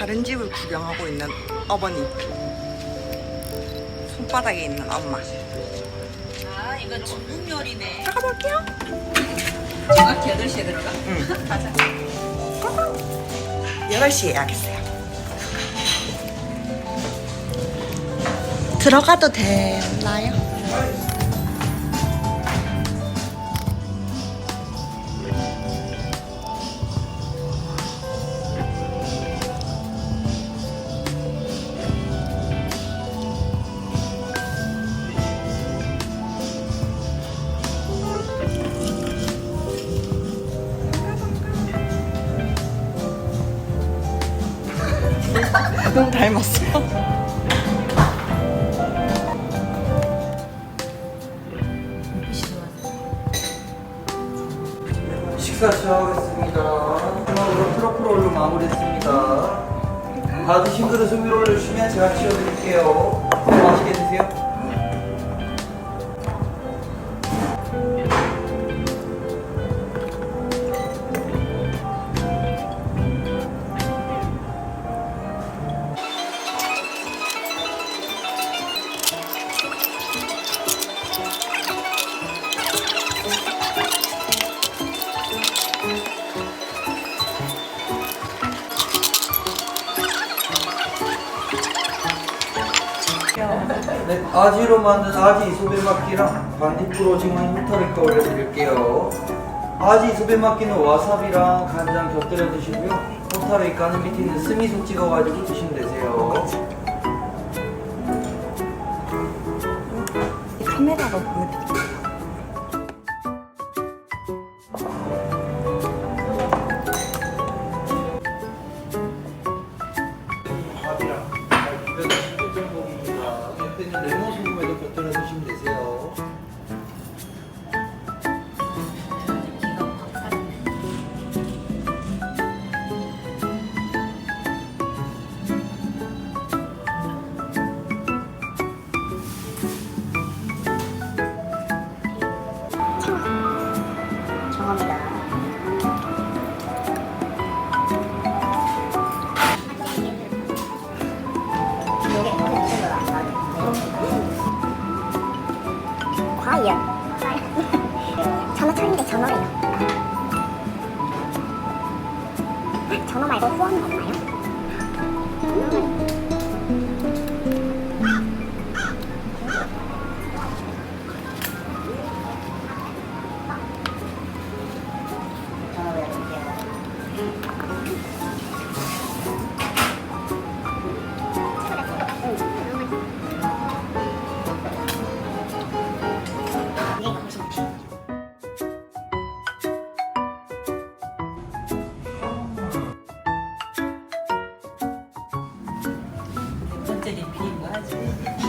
다른 집을 구경하고 있는 어머니. 손바닥에 있는 엄마. 아 이건 중국 요리네. 들어가 볼게요. 정확히 8시에 들어가? 응. 가자. 8시에 예약했어요. 들어가도 되나요? 너무 닮았어. 식사 시작하겠습니다. 마지막으로 롤로 마무리했습니다. 다 드신 그릇 위로 올려주시면 제가 치워드릴게요. 맛있게 드세요. 네, 아지로 만든 아지 소배막기랑 반딧불 오징어는 후타리카 올려드릴게요. 아지 소배막기는 와사비랑 간장 곁들여 드시고요. 후타리카는 밑에 있는 스미소 찍어가지고 드시면 되세요. 카메라로 보여드릴게요. 밥이랑 아, 잘 비벼 저어요. 전어 철인데 전어래요. 전어 말고 후원이 없나요? c'est les pieds.